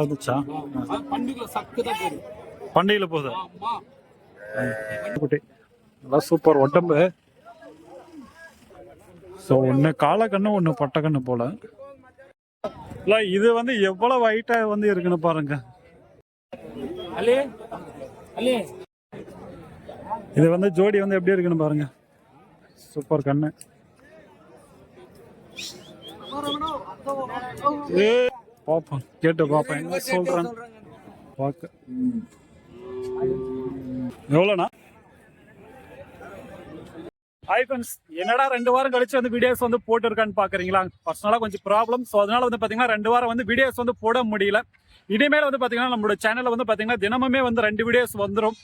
வந்துச்சா? பண்டிகையில போகுது. குட்டி. நல்லா சூப்பர் உடம்பு. ஸோ ஒன்று காலக்கண்ணு ஒன்று பட்டக்கண்ணு போல. இல்லை இது வந்து எவ்வளவு ஹைட்டா வந்து இருக்குன்னு பாருங்க. இது வந்து ஜோடி வந்து எப்படி இருக்குன்னு பாருங்க. சூப்பர் கண்ணு. ஏ பாப்போம் கேட்டு பாப்போம் என்ன சொல்றாங்க? பார்க்க. எவ்வளோண்ணா? ஹாய் ஃப்ரெண்ட்ஸ் என்னடா ரெண்டு வாரம் கழிச்சு வந்து வீடியோஸ் வந்து போட்டுருக்கான்னு பாக்குறீங்களா? பர்சனலா கொஞ்சம் ப்ராப்ளம் ஸோ அதனால வந்து பாத்தீங்கன்னா ரெண்டு வாரம் வந்து வீடியோஸ் வந்து போட முடியல. இனிமேல் வந்து பாத்தீங்கன்னா நம்மளோட சேனல்ல வந்து பாத்தீங்கன்னா தினமுமே வந்து ரெண்டு வீடியோஸ் வந்துடும்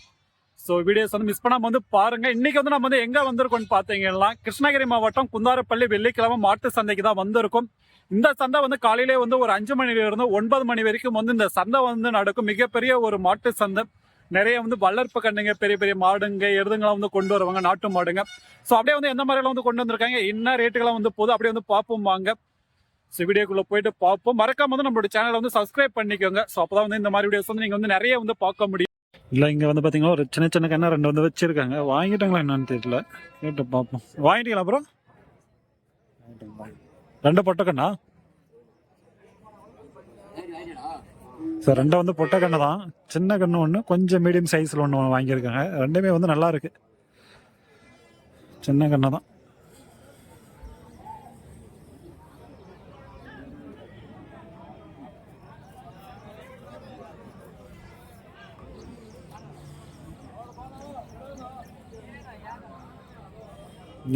ஸோ வீடியோஸ் வந்து மிஸ் பண்ணாம வந்து பாருங்க. இன்னைக்கு வந்து நம்ம வந்து எங்க வந்திருக்கோம்னு பாத்தீங்கன்னா கிருஷ்ணகிரி மாவட்டம் குந்தாரப்பள்ளி வெள்ளிக்கிழமை மாட்டு சந்தைக்கு தான் வந்திருக்கும். இந்த சந்தை வந்து காலையிலே வந்து ஒரு அஞ்சு மணில இருந்து ஒன்பது மணி வரைக்கும் வந்து இந்த சந்தை வந்து நடக்கும். மிகப்பெரிய ஒரு மாட்டு சந்தை. நிறைய வந்து வளர்ப்பு கண்ணுங்க பெரிய பெரிய மாடுங்க எருதுங்களாம் வந்து கொண்டு வருவாங்க நாட்டு மாடுங்க. ஸோ அப்படியே வந்து எந்த மாதிரிலாம் வந்து கொண்டு வந்திருக்காங்க? என்ன ரேட்டுகள்லாம் வந்து போதும் அப்படியே வந்து பார்ப்போம் வாங்க. ஸோ வீடியோக்குள்ள போயிட்டு பார்ப்போம். மறக்காம வந்து நம்மளோட சேனலை வந்து சப்ஸ்கிரைப் பண்ணிக்கோங்க. ஸோ அப்பதான் வந்து இந்த மாதிரி வீடியோஸ் வந்து நீங்க வந்து நிறைய வந்து பார்க்க முடியும். இல்லை இங்க வந்து பாத்தீங்கன்னா ஒரு சின்ன சின்ன கண்ணா ரெண்டு வந்து வச்சிருக்காங்க. வாங்கிட்டாங்களா என்னன்னு தெரியல. கேட்டு பார்ப்போம். வாங்கிட்டீங்களா அப்புறம் ரெண்டு பொட்டக்கண்ணா சார் ரெண்டும் வந்து பொட்டை கண்ணு தான். சின்ன கண்ணு ஒன்று கொஞ்சம் மீடியம் சைஸில் ஒன்று வாங்கியிருக்காங்க. ரெண்டுமே வந்து நல்லா இருக்கு. சின்ன கண்ணு தான்.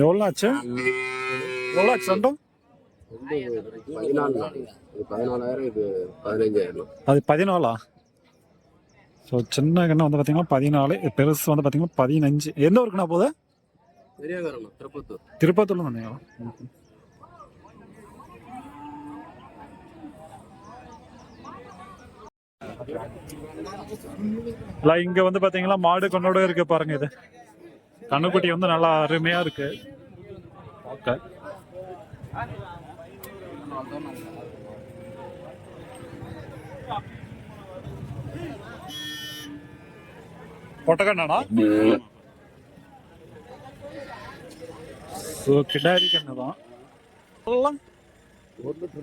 எவ்வளோ ஆச்சு? எவ்வளோ ஆச்சு ரெண்டும்? பதினாலு நாள் இது பதினாலாயிரம் இது பதினஞ்சாயிரம் அது பதினாலா? ஸோ சின்ன கண்ணு வந்து பார்த்தீங்கன்னா பதினாலு பெருசு வந்து பார்த்தீங்கன்னா பதினஞ்சு. எந்த ஊருக்குண்ணா போகுது? திருப்பத்தூர். திருப்பத்தூர்ல வந்தீங்களா இல்லை இங்க வந்து பாத்தீங்கன்னா மாடு கண்ணோட இருக்கு பாருங்க இது. கண்ணுக்குட்டி வந்து நல்லா அருமையா இருக்கு. பார்க்க பொட்டக்கண்ணாடா ஸோ கிடாரி கண்ணு தான் எல்லாம் ஒரு லிட்டர்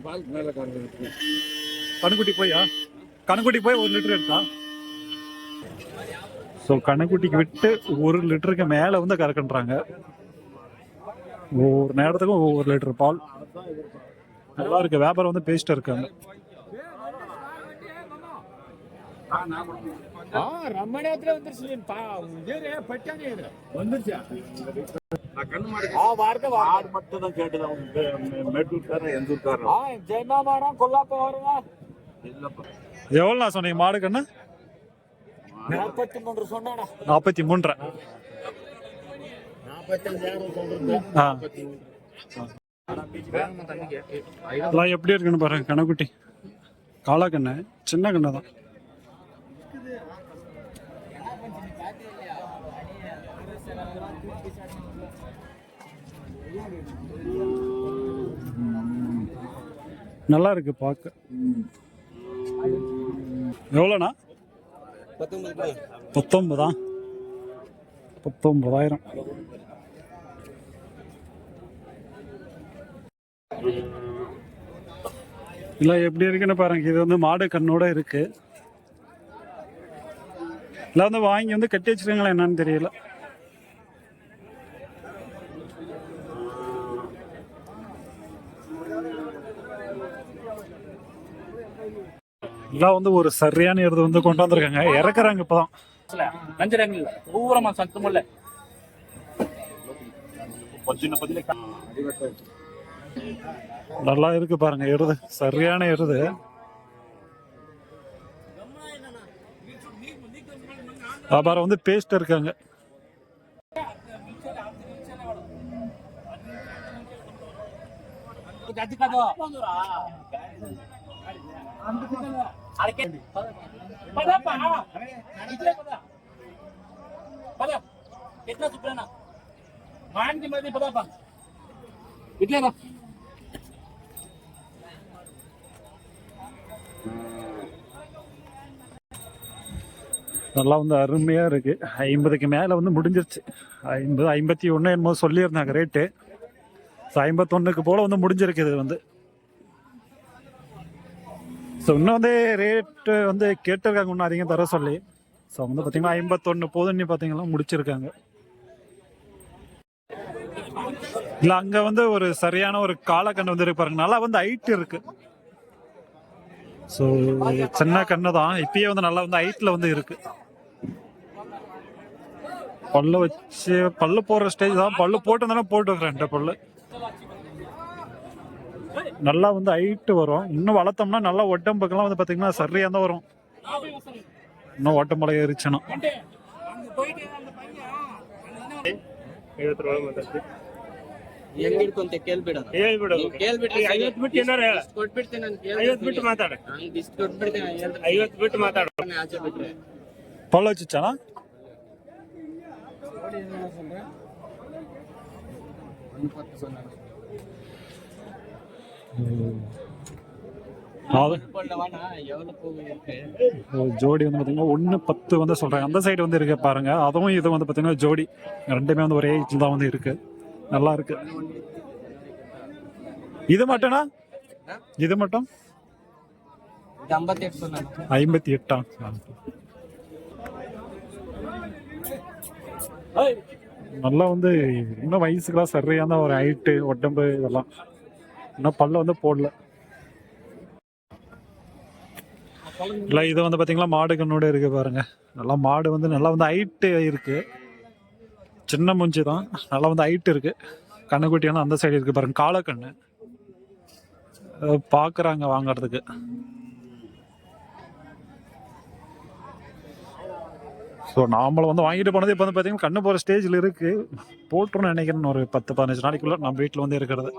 பால் மேலே கறந்து கணுக்குட்டி போயா? கணுக்குட்டி போய் ஒரு லிட்டர் எடுத்தா? ஸோ கணுக்குட்டிக்கு விட்டு ஒரு லிட்டருக்கு மேலே வந்து கறக்குன்றாங்க. ஒவ்வொரு நேரத்துக்கும் ஒவ்வொரு லிட்டர் பால். நல்லா இருக்கு. வியாபாரம் வந்து பேசிட்டு இருக்காங்க. ரொம்ப நேரத்துல வந்துருச்சு. மட்டும்தான் கேட்டுதான் மேட்டூர்காரன் எந்த ஊர்காரன் ஜெயமாமாரா கொல்லாப்பா வருவா எவ்வளோண்ணா சொன்னீங்க? மாடு கண்ணு? நாற்பத்தி மூன்று சொன்னாடா. நாற்பத்தி மூன்று நாற்பத்தஞ்சாயிரம் சொல்றேன். எல்லாம் எப்படி இருக்குன்னு பாருங்க கணக்குட்டி காளா கண்ணு சின்ன கண்ணு தான். நல்லா இருக்கு பார்க்க எவ்வளோண்ணா? பத்தொன்பதா? பத்தொன்பதாயிரம். இல்லை எப்படி இருக்குன்னு பாருங்க. இது வந்து மாடு கண்ணோட இருக்கு. இல்லை வந்து வாங்கி வந்து கட்டி வச்சிருக்காங்களா என்னன்னு தெரியல. எல்லாம் வந்து ஒரு சரியான இடத்து வந்து கொண்டு வந்திருக்காங்க. இறக்குறாங்க இப்பதான். நஞ்சரங்கில் பூரமா சத்தமில்ல பொச்சின பொச்சின நல்லா இருக்கு பாருங்க எருது சரியான எருது வியாபாரம் வந்து பேஸ்ட் இருக்காங்க అది కాదు అడిగే పదప్పా ఇట్లే పద పద ఎట్లా సుప్రనా మాంటి మధ్య పదప్పా ఇట్లే రా நல்லா வந்து அருமையாக இருக்குது ஐம்பதுக்கு மேலே வந்து முடிஞ்சிருச்சு. ஐம்பது ஐம்பத்தி ஒன்று என்னமோ சொல்லியிருந்தாங்க ரேட்டு ஸோ ஐம்பத்தொன்னுக்கு போல் வந்து முடிஞ்சிருக்கு இது வந்து. ஸோ இன்னும் வந்து ரேட்டு வந்து கேட்டிருக்காங்க இன்னும் அதிகம் தர சொல்லி. ஸோ வந்து பார்த்தீங்கன்னா ஐம்பத்தொன்று போதுன்னு பார்த்தீங்கன்னா முடிச்சிருக்காங்க. இல்லை அங்கே வந்து ஒரு சரியான ஒரு காலக்கண்டு வந்து இருப்பாருங்க பாருங்க. நல்லா வந்து ஹைட் இருக்குது ஸோ சின்ன கண்ணு தான் இப்பயே வந்து நல்லா வந்து ஹைட்ல வந்து இருக்கு. பல்லு வச்சு பல்லு போடுற ஸ்டேஜ் தான். பல்லு போட்டு தானே போட்டு வைக்கிறேன் ரெண்டு பல்லு. நல்லா வந்து ஹைட்டு வரும். இன்னும் வளர்த்தோம்னா நல்லா ஒட்டம்புக்கெல்லாம் வந்து பார்த்தீங்கன்னா சரியாக தான் வரும். இன்னும் ஓட்டமலை ஏறிச்சுன்னா ಹೆಂಗಿಡ್ಕೊಂತೆ ಕೇಳ್ಬೇಡ ಹೇಳ್ಬಿಡು ನೀವ್ ಕೇಳ್ಬಿಟ್ರೆ ಐವತ್ತು ಬಿಟ್ಟು ಏನಾರ ಹೇಳ ಇಷ್ಟ್ ಕೊಟ್ಬಿಡ್ತೀನಿ ನಾನು ಐವತ್ತು ಬಿಟ್ಟು ಮಾತಾಡ ಹಂಗ್ ಇಷ್ಟು ಕೊಟ್ಬಿಡ್ತೀನಿ ನಾನು ಹೇಳ್ದೆ. ಐವತ್ತು ಬಿಟ್ಟು ಮಾತಾಡ ಆಚೆ ಬಿಟ್ರೆ பல்லு வச்சுச்சானா அது கொள்ளவானா எவ்வளவு போகும் இருக்கு ஒரு ஜோடி வந்து பார்த்தீங்கன்னா ஒன்று பத்து வந்து சொல்கிறாங்க அந்த சைடு வந்து இருக்கு பாருங்க அதுவும் இது வந்து பார்த்தீங்கன்னா ஜோடி ரெண்டுமே வந்து ஒரே ஏஜ் தான் வந்து இருக்கு நல்லா இருக்கு இது மட்டும்னா? இது மட்டும்? ஐம்பத்தி எட்டாம் நல்லா வந்து இன்னும் வயசுக்கெல்லாம் சரியான ஒரு ஹைட்டு உடம்பு இதெல்லாம். இன்னும் பல்ல வந்து போடல. இல்லை இது வந்து பார்த்தீங்கன்னா மாடு கண்ணோட இருக்கு பாருங்க. நல்லா மாடு வந்து நல்லா வந்து ஹைட்டு இருக்கு. சின்ன மூஞ்சி தான். நல்லா வந்து ஹைட் இருக்குது கண்ணுக்குட்டியான அந்த சைடு இருக்குது பாருங்க. காலக்கண்ணு பார்க்குறாங்க வாங்கிறதுக்கு. ஸோ நாமளும் வந்து வாங்கிட்டு போனது இப்போ வந்து பார்த்தீங்கன்னா கண்ணு போகிற ஸ்டேஜில் இருக்குது போட்டுருன்னு நினைக்கிறேன். ஒரு பத்து பதினஞ்சு நாளைக்குள்ளே நம்ம வீட்டில் வந்து இருக்கிறது.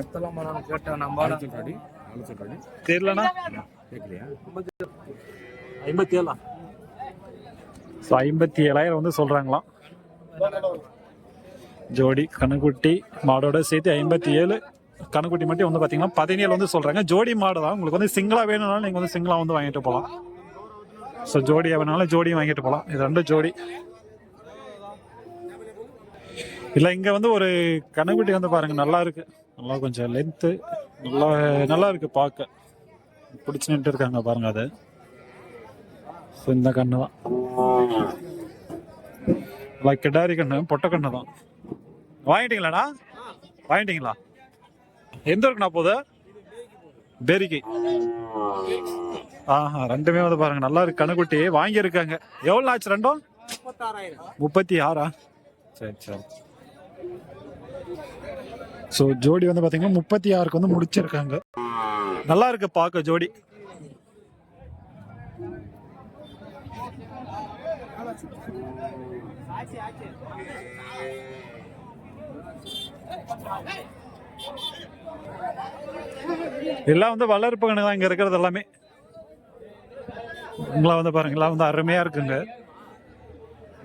எத்தனை மணி கேட்டேன் நம்பாடி தெரியலண்ணா? ஐம்பத்தி ஏழா ஸோ ஐம்பத்தி ஏழாயிரம் வந்து சொல்கிறாங்களாம் ஜோடி கண்ணுக்குட்டி மாடோட சேர்த்து ஐம்பத்தி ஏழு கண்ணுக்குட்டி மட்டும் வந்து பார்த்தீங்கன்னா பதினேழு வந்து சொல்கிறாங்க ஜோடி மாடு தான். உங்களுக்கு வந்து சிங்கிளாக வேணும்னாலும் நீங்கள் வந்து சிங்கிளாக வந்து வாங்கிட்டு போகலாம் ஸோ ஜோடியாக வேணாலும் ஜோடியும் வாங்கிட்டு போகலாம் இது ரெண்டு ஜோடி. இல்லை இங்கே வந்து ஒரு கண்ணுக்குட்டி வந்து பாருங்க நல்லா இருக்கு. நல்லா கொஞ்சம் லென்த்து நல்லா நல்லா இருக்குது பார்க்க. பிடிச்சி நின்று இருக்காங்க பாருங்க அது. ஸோ இந்த கண்ணு தான். நல்லா கிடாரி கண்ணு பொட்டை கண்ணு தான். வாங்கிட்டீங்களாண்ணா வாங்கிட்டீங்களா? எந்த இருக்குண்ணா போகுது? பேரிக்கை. ஆஹா ரெண்டுமே வந்து பாருங்க நல்லா இருக்கு. கணக்குட்டி வாங்கியிருக்காங்க. எவ்வளோ ஆச்சு ரெண்டும்? முப்பத்தி ஆறா சரி சரி. ஸோ ஜோடி வந்து பார்த்தீங்கன்னா முப்பத்தி ஆறுக்கு வந்து முடிச்சிருக்காங்க. நல்லா இருக்கு பார்க்க ஜோடி. எல்லாம் வந்து வளர்ப்பு கணக்கு தான் இங்கே இருக்கிறது எல்லாமே. இங்கெல்லாம் வந்து பாருங்க எல்லாம் வந்து அருமையாக இருக்குங்க.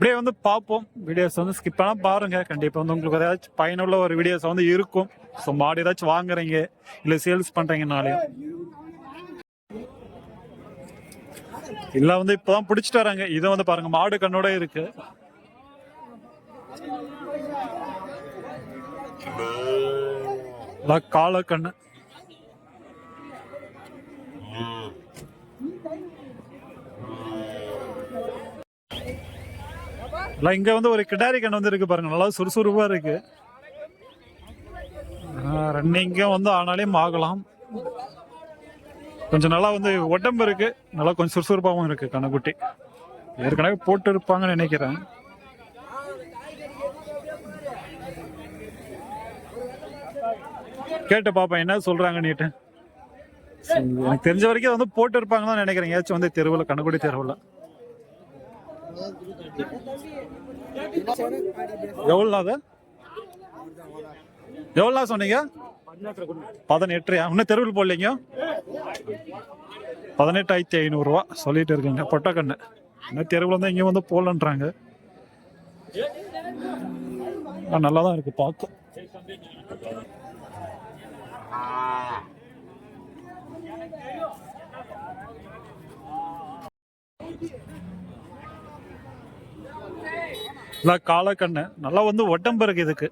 இப்படியே வந்து பார்ப்போம். வீடியோஸ் வந்து ஸ்கிப் பண்ணா பாருங்க. கண்டிப்பாக வந்து உங்களுக்கு ஏதாச்சும் பயனுள்ள ஒரு வீடியோஸ் வந்து இருக்கும். ஸோ மாடு ஏதாச்சும் வாங்குறீங்க இல்லை சேல்ஸ் பண்ணுறீங்கனாலையும் இல்லை வந்து இப்பதான் பிடிச்சிட்டு வராங்க. இதை வந்து பாருங்க மாடு கண்ணோட இருக்கு. கால கண்ணு இல்லை இங்கே வந்து ஒரு கிடாரி கண் வந்து இருக்கு பாருங்க. நல்லா சுறுசுறுப்பாக இருக்கு. ரன்னிங்கும் வந்து ஆனாலையும் ஆகலாம். கொஞ்சம் நல்லா வந்து உடம்பு இருக்கு. நல்லா கொஞ்சம் சுறுசுறுப்பாகவும் இருக்கு கணக்குட்டி ஏற்கனவே போட்டு இருப்பாங்கன்னு நினைக்கிறேன். கேட்டு பாப்பேன் என்ன சொல்றாங்க நீட்டு? எனக்கு தெரிஞ்ச வரைக்கும் வந்து போட்டு இருப்பாங்கன்னு தான் நினைக்கிறேன். ஏதாச்சும் வந்து தெருவில் கண்ணுக்குடி தெருவில். எவ்வளோ அது? எவ்வளோ சொன்னீங்க? பதினெட்டுயா இன்னும் தெருவில் போடலைங்க. பதினெட்டாயிரத்தி ஐநூறுரூவா சொல்லிட்டு இருக்கீங்க. பொட்டக்கண்ணு. இன்னும் தெருவில் வந்து இங்கே வந்து போடலன்றாங்க. நல்லா தான் இருக்கு பார்க்க. இல்லை காலக்கண்ணு நல்லா வந்து ஒட்டம்பு இருக்கு இதுக்கு.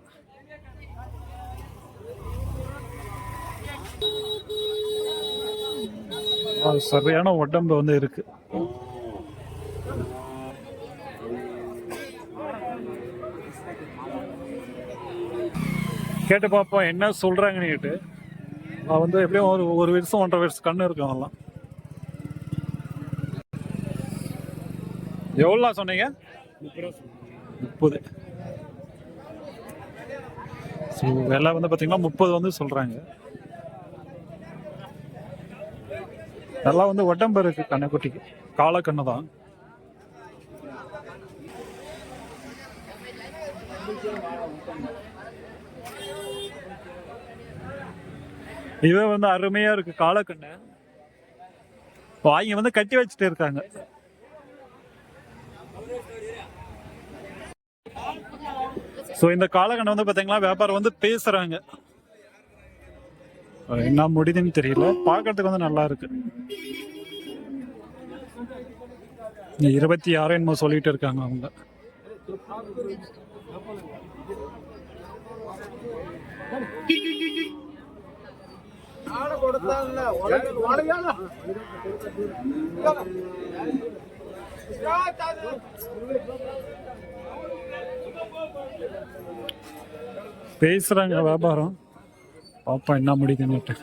சரியான உடம்பு வந்து இருக்கு. கேட்டு பார்ப்போம் என்ன சொல்றாங்கன்னு நான் வந்து எப்படியும் ஒரு ஒரு வருஷம் ஒன்றரை வருஷம் கண்ணு இருக்கும் அதெல்லாம். எவ்வளோ சொன்னீங்க? முப்பது. ஸோ விலை வந்து பார்த்தீங்கன்னா முப்பது வந்து சொல்கிறாங்க நல்லா வந்து உடம்பு இருக்கு கண்ணுக்குட்டிக்கு. கால கண்ணு தான். இது வந்து அருமையா இருக்கு காலக்கண்ணு. வாங்கி வந்து கட்டி வச்சுட்டு இருக்காங்க. ஸோ இந்த காலகண்டம் வந்து பார்த்தீங்கன்னா வியாபாரம் வந்து பேசுறாங்க. என்ன முடியுதுன்னு தெரியல. பார்க்கறதுக்கு வந்து நல்லா இருக்கு. இருபத்தி ஆறு என்னமோ சொல்லிட்டு இருக்காங்க அவங்க. பேசுறாங்க வியாபாரம் பாப்பா என்ன முடிக்குன்னுட்டு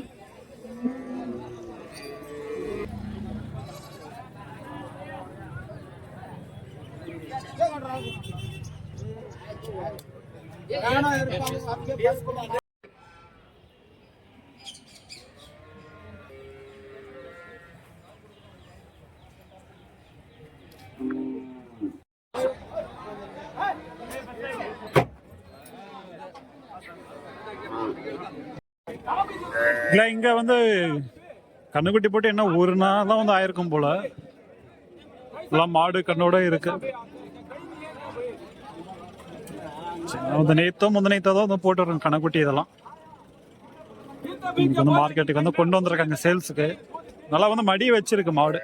இங்கே வந்து கண்ணுக்குட்டி போட்டு என்ன ஒரு நாள் தான் வந்து ஆயிருக்கும் போல. எல்லாம் மாடு கண்ணோட இருக்கு. வந்து நேத்தோ முந்த நேத்தோ தான் வந்து போட்டு கணக்குட்டி கண்ணுக்குட்டி இதெல்லாம். இன்னைக்கு வந்து மார்க்கெட்டுக்கு வந்து கொண்டு வந்திருக்காங்க சேல்ஸுக்கு நல்லா வந்து மடி வச்சிருக்கு மாடு.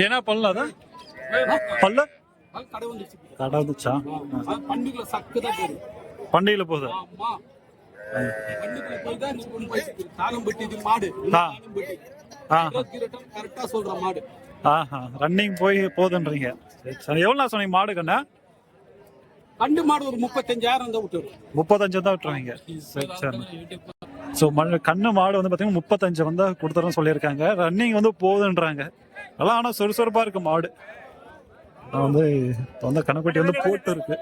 ஏன்னா பல்ல அதான். பல்ல கடை வந்துச்சு பண்டிகைல சக்கு தான் பண்டிகையில போகுது ரன்னிங் போய் சரி எவ்வளோ சொன்னீங்க மாடு கண்ணா? கண்டு மாடு ஒரு முப்பத்தஞ்சாயிரம் தான் விட்டு முப்பத்தஞ்சு தான் விட்டுருவீங்க. சரி சரி. ஸோ கண்ணு மாடு வந்து பார்த்தீங்கன்னா முப்பத்தஞ்சு வந்து கொடுத்துறோம் சொல்லியிருக்காங்க. ரன்னிங் வந்து போகுதுன்றாங்க நல்லா ஆனால் சுறுசுறுப்பாக இருக்கு மாடு. நான் வந்து இப்போ வந்து கணக்குட்டி வந்து போட்டு இருக்கு.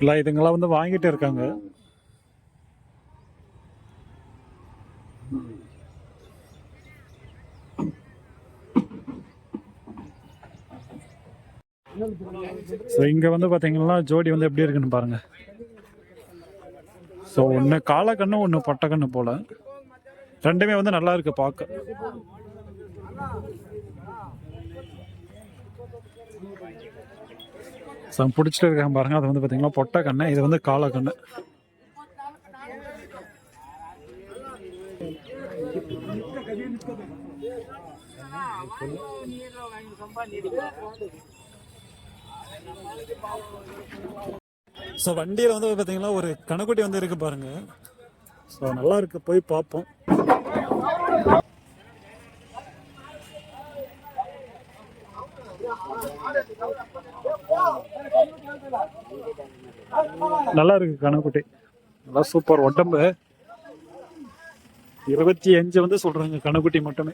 இல்லை வந்து வாங்கிட்டு இருக்காங்க. ஸோ இங்கே வந்து பார்த்தீங்கன்னா ஜோடி வந்து எப்படி இருக்குன்னு பாருங்கள் ஸோ ஒன்று காலக்கண்ணு ஒன்று பட்டக்கண்ணு போல். ரெண்டுமே வந்து நல்லா இருக்கு பார்க்க ஸோ பிடிச்சிட்டு இருக்காங்க பாருங்க. அது வந்து பார்த்தீங்கன்னா பொட்டை கண்ணு இது வந்து காலக்கண்ணு ஸோ வண்டியில் வந்து பார்த்தீங்கன்னா ஒரு கணக்குட்டி வந்து இருக்கு பாருங்க. ஸோ நல்லா இருக்கு போய் பார்ப்போம் நல்லா இருக்கு கணக்குட்டி. நல்லா சூப்பர் உடம்பு இருபத்தி அஞ்சு வந்து சொல்றாங்க கணக்குட்டி மட்டுமே.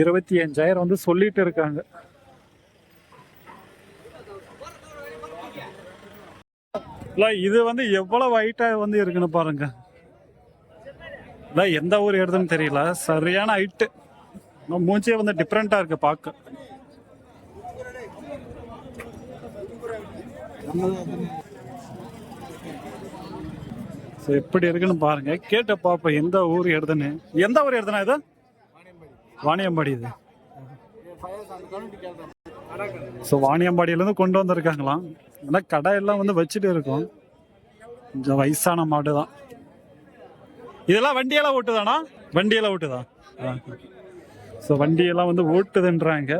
இருபத்தி அஞ்சாயிரம் வந்து சொல்லிட்டு இருக்காங்க. இது வந்து எவ்வளவு ஹைட்டா வந்து இருக்குன்னு பாருங்க. எந்த ஊர் எடுதுன்னு தெரியல. சரியான ஹைட்டு இன்னும் மூஞ்சே வந்து டிஃப்ரெண்டா இருக்கு பார்க்க. எப்படி இருக்குன்னு பாருங்க. கேட்ட பாப்போம் எந்த ஊர் எடுதுன்னு எந்த ஊர் எடுதுனா இது? வாணியம்பாடி இது ஸோ வாணியம்பாடியிலேருந்து கொண்டு வந்திருக்காங்களாம். ஆனால் கடை எல்லாம் வந்து வச்சுட்டு இருக்கோம். கொஞ்சம் வயசான மாடு தான் இதெல்லாம் வண்டியெல்லாம் ஓட்டுதானா? வண்டியெல்லாம் ஓட்டுதா? ஸோ வண்டியெல்லாம் வந்து ஓட்டுதுன்றாங்க.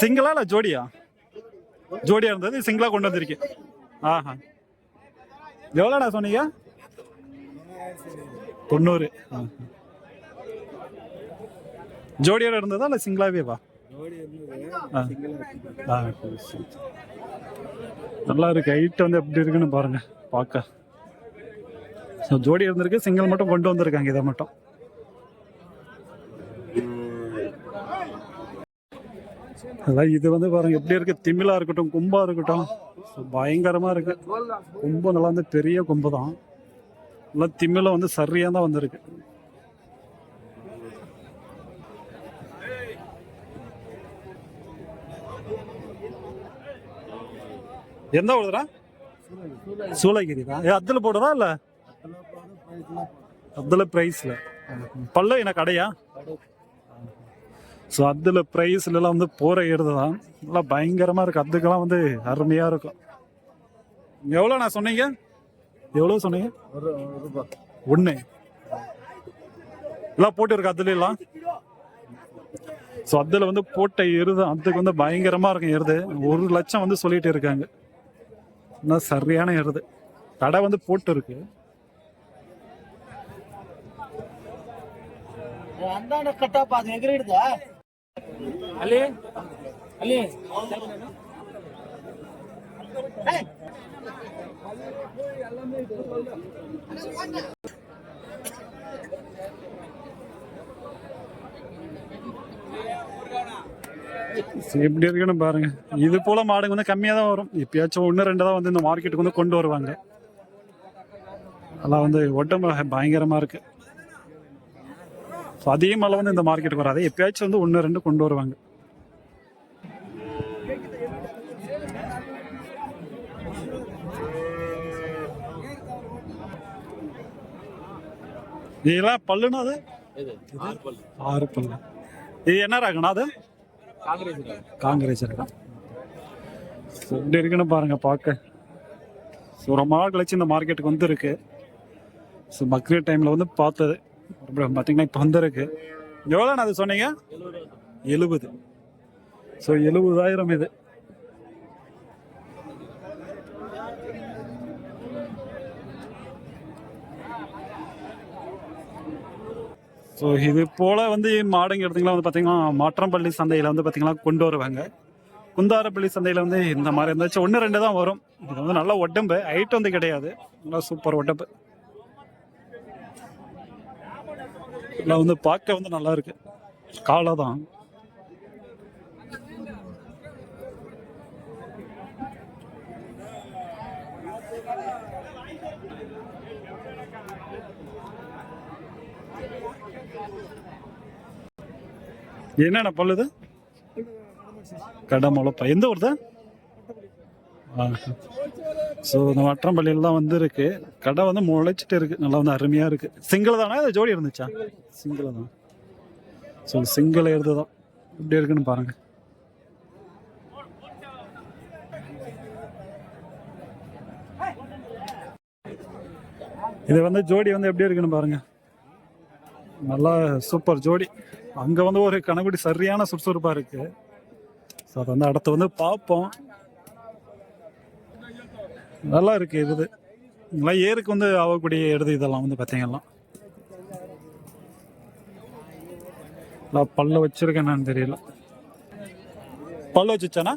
சிங்கிளா இல்லை ஜோடியா? ஜோடியா இருந்தது சிங்கிளா கொண்டு வந்திருக்கேன். ஆஹா. எவ்வளோடா சொன்னீங்க? தொண்ணூறு. ஜோடியோட இருந்ததா இல்லை சிங்கிளாவே வா? நல்லா இருக்கு. ஹைட் வந்து எப்படி இருக்குன்னு பாருங்க. பார்க்க. ஸோ ஜோடி இருந்திருக்கு சிங்கிள் மட்டும் கொண்டு வந்திருக்காங்க. இதை மட்டும். அதான் இது வந்து பாருங்க. எப்படி இருக்கு? திமிலா இருக்கட்டும் கும்பா இருக்கட்டும். பயங்கரமா இருக்கு. கும்பம் நல்லா வந்து பெரிய கொம்பு தான் நல்லா திமில வந்து சரியா தான் வந்திருக்கு. எந்த ஊருடா சூளகிரி தான் ஏ போடுறா போடுறதா இல்ல? அதுல பிரைஸ்ல. பல்ல என்ன கடையா? ஸோ அதில் ப்ரைஸ்லாம் வந்து போகிற ஏறுது தான் நல்லா பயங்கரமாக இருக்குது அதுக்கெல்லாம் வந்து அருமையாக இருக்கும். எவ்வளோ நான் சொன்னீங்க? எவ்வளோ சொன்னீங்க? ஒன்று எல்லாம் போட்டிருக்கு அதுலாம் ஸோ அதில் வந்து போட்ட எருது அதுக்கு வந்து பயங்கரமாக இருக்கும் எருது ஒரு லட்சம் வந்து சொல்லிட்டு இருக்காங்க. இன்னும் சரியான எருது கடை வந்து போட்டு இருக்கு ಅಂದಾಣ ಕಟ್ಟಪ್ಪ ಅದು ಎಗರಿ ಹಿಡ್ದ ಅಲ್ಲಿ ಅಲ್ಲಿ சரி, எப்படி இருக்குன்னு பாருங்க. இது போல மாடுங்க வந்து கம்மியாக தான் வரும். எப்பயாச்சும் ஒன்று ரெண்டு தான் வந்து இந்த மார்க்கெட்டுக்கு வந்து கொண்டு வருவாங்க. அதெல்லாம் வந்து உடம்பு பயங்கரமாக இருக்கு. அதிகமாக வந்து இந்த மார்க்கெட்டுக்கு வராது. எப்பயாச்சும் வந்து ஒன்று ரெண்டு கொண்டு வருவாங்க. இதெல்லாம் பல்லுனா அது? ஆறு பல்லு. இது என்ன ராகண்ணா அது? காங்கிரஸ் ரகம் எப்படி இருக்குன்னு பாருங்க பார்க்க. ஸோ ரொம்ப நாள் கழிச்சு இந்த மார்க்கெட்டுக்கு வந்துருக்கு. ஸோ பக்ரீத் டைமில் வந்து பார்த்தது. அப்புறம் பார்த்தீங்கன்னா இப்போ வந்திருக்கு. எவ்வளோ அது சொன்னீங்க? எழுபது. ஸோ எழுபதாயிரம் இது. ஸோ இது போல் வந்து மாடுங்க எடுத்தீங்களா? வந்து பார்த்தீங்கன்னா மாற்றம்பள்ளி சந்தையில் வந்து பார்த்தீங்கன்னா கொண்டு வருவாங்க. குந்தாரப்பள்ளி சந்தையில் வந்து இந்த மாதிரி இருந்தாச்சு ஒன்று ரெண்டு தான் வரும். இது வந்து நல்ல உடம்பு ஹைட் வந்து கிடையாது. நல்லா சூப்பர் உடம்பு இதெல்லாம் வந்து பார்க்க வந்து நல்லா இருக்கு. காலை தான். என்னென்ன பல்லுது கடை எந்த ஊர் தான் ஸோ இந்த வட்டம்பள்ளியில் தான் வந்து இருக்கு கடை வந்து முளைச்சிட்டு இருக்கு. நல்லா வந்து அருமையாக இருக்கு. சிங்கிள் தானே? அது ஜோடி இருந்துச்சா? சிங்கிள் தான். ஸோ சிங்கிள் எடுத்து தான். எப்படி இருக்குன்னு பாருங்க. இது வந்து ஜோடி வந்து எப்படி இருக்குன்னு பாருங்க. நல்லா சூப்பர் ஜோடி. அங்கே வந்து ஒரு கணக்குடி சரியான சுறுசுறுப்பாக இருக்கு. ஸோ அதை வந்து அடுத்து வந்து பார்ப்போம். நல்லா இருக்கு இது. இதெல்லாம் ஏருக்கு வந்து ஆகக்கூடிய எடுது இதெல்லாம் வந்து பார்த்தீங்கன்னா நான் பல்ல வச்சிருக்கேன்னு தெரியல. பல்ல வச்சுச்சானா?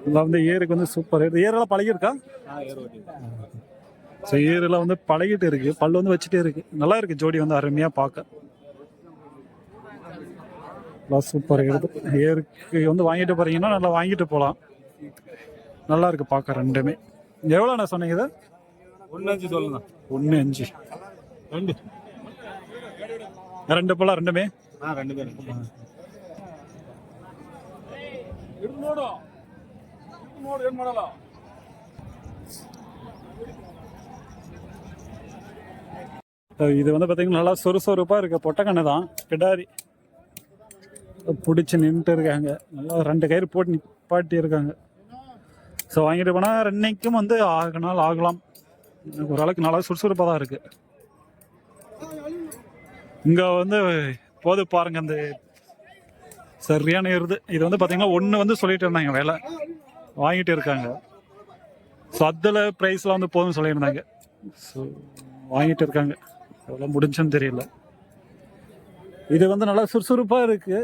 இதெல்லாம் வந்து ஏருக்கு வந்து சூப்பர் ஏறு ஏரெல்லாம் பழகிருக்கா ஸோ ஈரெல்லாம் வந்து பழகிட்டு இருக்குது பல் வந்து வச்சுட்டே இருக்குது நல்லா இருக்குது ஜோடி வந்து அருமையாக பார்க்க நல்லா சூப்பராக இருக்குது ஏருக்கு வந்து வாங்கிட்டு போகிறீங்கன்னா நல்லா வாங்கிட்டு போகலாம் நல்லா இருக்குது பார்க்க ரெண்டுமே. எவ்வளோண்ணா சொன்னீங்க இது? ஒன்று அஞ்சு சொல்லுங்க. ஒன்று அஞ்சு. ரெண்டு. ரெண்டு போலாம் ரெண்டுமே? ஆ ரெண்டு பேரும் இருநூறு இருநூறு என் மாடலா இது வந்து பார்த்தீங்கன்னா நல்லா சுறுசுறுப்பாக இருக்குது பொட்டக்கண்ணு தான். கிடாரி. பிடிச்சி நின்றுட்டு இருக்காங்க. நல்லா ரெண்டு கயிறு போட்டு நிப்பாட்டி இருக்காங்க. ஸோ வாங்கிட்டு போனால் ரெண்டைக்கும் வந்து ஆக நாள் ஆகலாம். ஓரளவுக்கு நல்லா சுறுசுறுப்பாக தான் இருக்குது இங்கே வந்து போது பாருங்க அந்த சரியான இருது இது வந்து பார்த்தீங்கன்னா ஒன்று வந்து சொல்லிட்டு இருந்தாங்க வேலை. வாங்கிட்டு இருக்காங்க. ஸோ அதில் ப்ரைஸ்லாம் வந்து போதும்னு சொல்லியிருந்தாங்க ஸோ வாங்கிட்டு இருக்காங்க. எவ்வளோ முடிஞ்சுன்னு தெரியல. இது வந்து நல்லா சுறுசுறுப்பாக இருக்கு.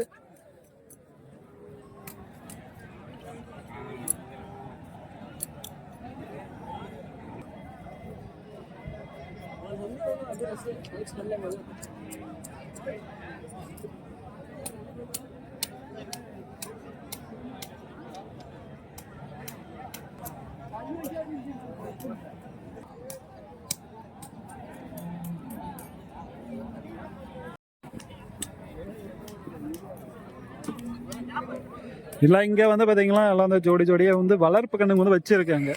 இல்லை இங்கே வந்து பார்த்தீங்கன்னா எல்லாம் வந்து ஜோடி ஜோடியாக வந்து வளர்ப்பு கண்ணுங்க வந்து வச்சுருக்காங்க.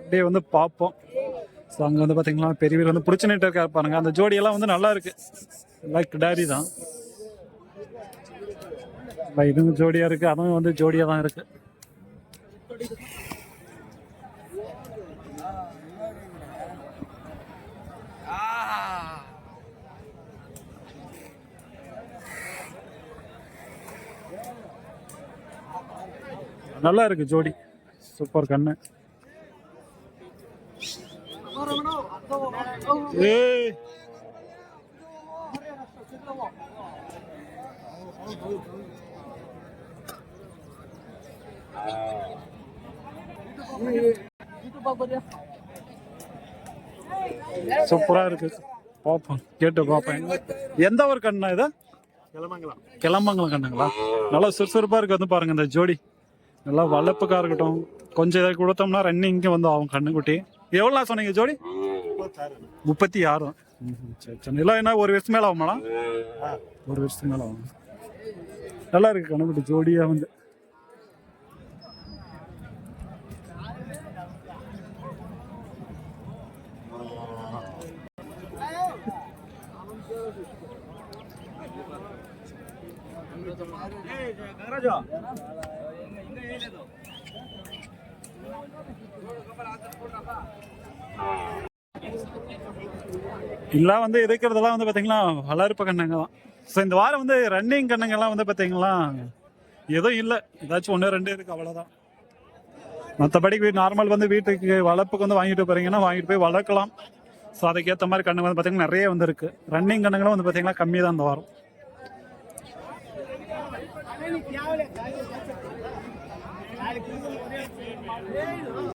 அப்படியே வந்து பார்ப்போம் ஸோ அங்கே வந்து பார்த்தீங்கன்னா பெரியவர் வந்து பிடிச்சி நிட்டு இருக்கா பாருங்க. அந்த ஜோடியெல்லாம் வந்து நல்லா இருக்கு. லைக் கிடாரி தான். இதுவும் ஜோடியாக இருக்குது அதுவும் வந்து ஜோடியாக தான் இருக்குது நல்லா இருக்கு ஜோடி. சூப்பர் கண்ணு. ஏய். சூப்பரா இருக்கு. பார்ப்போம் கேட்டு பார்ப்பேன் எந்த ஒரு கண்ணா இது? கிளம்பங்களாம் கிளம்பங்கலம் கண்ணுங்களா? நல்லா சுறுசுறுப்பா இருக்கு வந்து பாருங்க இந்த ஜோடி. நல்லா வளர்ப்புக்கா இருக்கட்டும். கொஞ்சம் இதை கொடுத்தோம்னா ரன்னிங்க்கு வந்து ஆகும் கண்ணுக்குட்டி. எவ்வளோ சொன்னீங்க ஜோடி? முப்பத்தி ஆறு. சரி சரி. இல்லை என்ன ஒரு வருஷம் மேலே ஆகுமாடா ஒரு வருஷத்துக்கு மேலே ஆகும். நல்லா இருக்கு கண்ணுக்குட்டி ஜோடியாக வந்து. எல்லாம் வந்து இருக்கிறதெல்லாம் வந்து பார்த்தீங்கன்னா வளர்ப்பு கண்ணங்க தான் ஸோ இந்த வாரம் வந்து ரன்னிங் கண்ணங்கள்லாம் வந்து பார்த்தீங்கன்னா எதுவும் இல்லை. ஏதாச்சும் ஒன்று ரெண்டு இருக்குது அவ்வளோதான் மற்றபடி நார்மல் வந்து வீட்டுக்கு வளர்ப்புக்கு வந்து வாங்கிட்டு போகிறீங்கன்னா வாங்கிட்டு போய் வளர்க்கலாம். ஸோ அதுக்கேற்ற மாதிரி கண்ணுங்க வந்து பார்த்தீங்கன்னா நிறைய வந்துருக்கு ரன்னிங் கண்ணுங்களும் வந்து பார்த்தீங்கன்னா கம்மி தான் இந்த வாரம்.